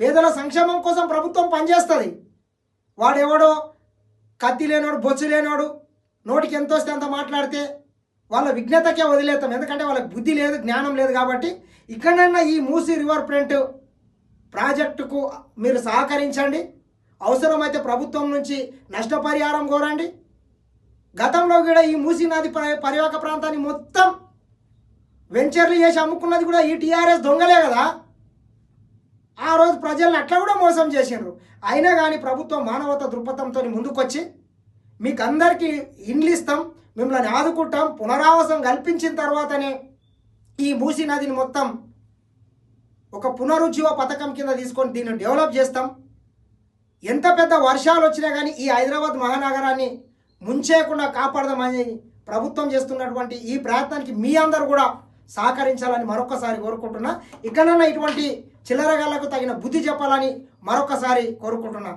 పేదల సంక్షేమం కోసం ప్రభుత్వం పనిచేస్తుంది. వాడెవడో కత్తి లేనోడు బొచ్చు లేనోడు నోటికి ఎంత వస్తే అంత మాట్లాడితే వాళ్ళ విఘ్నతకే వదిలేస్తాం. ఎందుకంటే వాళ్ళకి బుద్ధి లేదు జ్ఞానం లేదు కాబట్టి ఇక్కడన్నా ఈ మూసీ రివర్ ఫ్రంట్ ప్రాజెక్టుకు మీరు సహకరించండి. అవసరమైతే ప్రభుత్వం నుంచి నష్టపరిహారం కోరండి. గతంలో కూడా ఈ మూసీ నది పరి- పరివాహక ప్రాంతాన్ని మొత్తం వెంచర్లు చేసి అమ్ముకున్నది కూడా ఈ టీఆర్ఎస్ దొంగలే కదా. ప్రజల్ని అట్లా కూడా మోసం చేసిండ్రు. అయినా కానీ ప్రభుత్వం మానవత దృక్పథంతో ముందుకొచ్చి మీకు అందరికీ ఇండ్లు ఇస్తాం మిమ్మల్ని ఆదుకుంటాం పునరావాసం కల్పించిన తర్వాతనే ఈ మూసీ నదిని మొత్తం ఒక పునరుజ్జీవ పథకం కింద తీసుకొని దీన్ని డెవలప్ చేస్తాం. ఎంత పెద్ద వర్షాలు వచ్చినా కానీ ఈ హైదరాబాద్ మహానగరాన్ని ముంచేయకుండా కాపాడదామని ప్రభుత్వం చేస్తున్నటువంటి ఈ ప్రయత్నానికి మీ అందరూ కూడా సహకరించాలని మరొకసారి కోరుకుంటున్నా. ఇక్కడన్నా ఇటువంటి చిల్లరగాళ్ళకు తగిన బుద్ధి చెప్పాలని మరొకసారి కోరుకుంటున్నా.